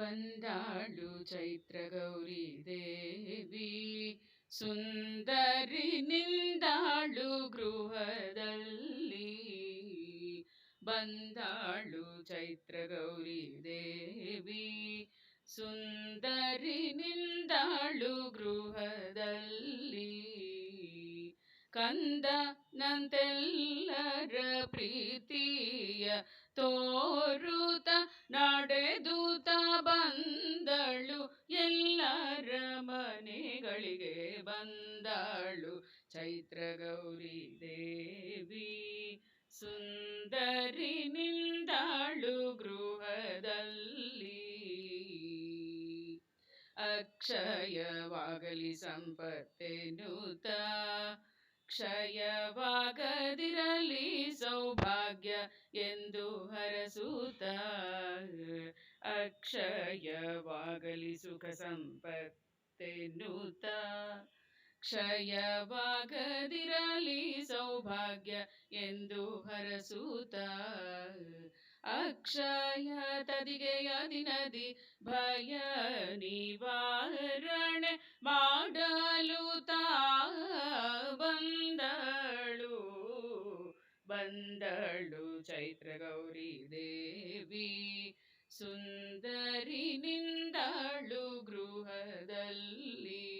ಬಂದಾಳು ಚೈತ್ರ ಗೌರಿ ದೇವಿ. ಸುಂದರಿ ನಿಂದಾಳು ಗೃಹದಲ್ಲಿ. ಬಂದಾಳು ಚೈತ್ರ ಗೌರಿ ದೇವಿ. ಸುಂದರಿ ನಿಂದಾಳು ಗೃಹದಲ್ಲಿ. ಕಂದ ನಂತೆಲ್ಲರ ಪ್ರೀತಿಯ ತೋರುತ ಮನೆಗಳಿಗೆ ಬಂದಾಳು ಚೈತ್ರ ಗೌರಿ ದೇವಿ. ಸುಂದರಿ ನಿಂದಾಳು ಗೃಹದಲ್ಲಿ. ಅಕ್ಷಯವಾಗಲಿ ಸಂಪತ್ತೆನುತ ಕ್ಷಯವಾಗದಿರಲಿ ಸೌಭಾಗ್ಯ ಎಂದು ಹರಸೂತ. ಅಕ್ಷಯವಾಗಲಿ ಸುಖ ಸಂಪತ್ತೆನ್ನುತ್ತ ಕ್ಷಯವಾಗದಿರಲಿ ಸೌಭಾಗ್ಯ ಎಂದು ಹರಸೂತ. ಅಕ್ಷಯ ತದಿಗೆಯ ದಿನದಿ ಭಯ ನಿವಾರಣೆ ಮಾಡಲು ತಾ ಬಂದಳು ಬಂದಳು ಚೈತ್ರ ಗೌರಿ ದೇವಿ. ಸುಂದರಿ ನಿಂದಳು ಗೃಹದಲ್ಲಿ.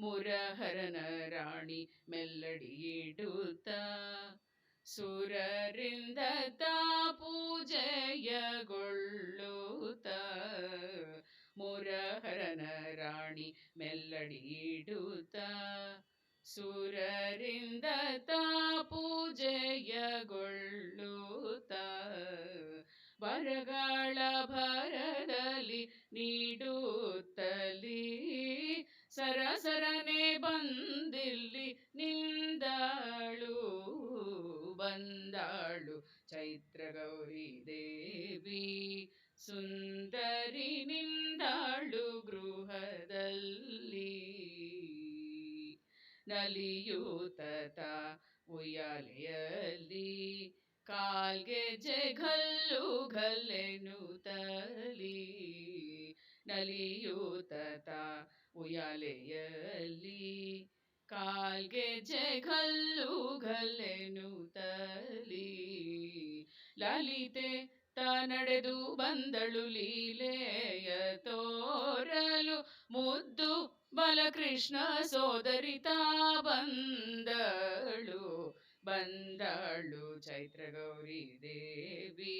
ಮುರಹರನ ರಾಣಿ ಮೆಲ್ಲಡಿಯಿಡುತ್ತ, ಸುರರಿಂದ ತಾ ಪೂಜೆಯಗೊಳ್ಳುತ್ತ ಮುರಹರನ ರಾಣಿ ಮೆಲ್ಲಡಿಯಿಡುತ್ತ, ಸುರರಿಂದ ತಾ ಪೂಜೆಯಗೊಳ್ಳುತ್ತ ನಲಿಯೂತ ಉಯ್ಯಾಲೆಯಲ್ಲಿ ಕಾಲ್ಗೆ ಜಲ್ಲು ಗಲ್ಲೆನು ತಲಿ ನಲಿಯೂತ ಉಯ್ಯಾಲೆಯಲ್ಲಿ ಕಾಲ್ಗೆ ಜಲ್ಲು ಘಲ್ಲೆನು ತಲಿ ಲಲಿತೆ ತ ನಡೆದು ಬಂದಳು ಲೀಲೆಯ ತೋರಲು ಮುದ್ದು ಬಲಕೃಷ್ಣ ಸೋದರಿ ತಾ ಬಂದಳು ಬಂದಳು ಚೈತ್ರ ಗೌರಿ ದೇವಿ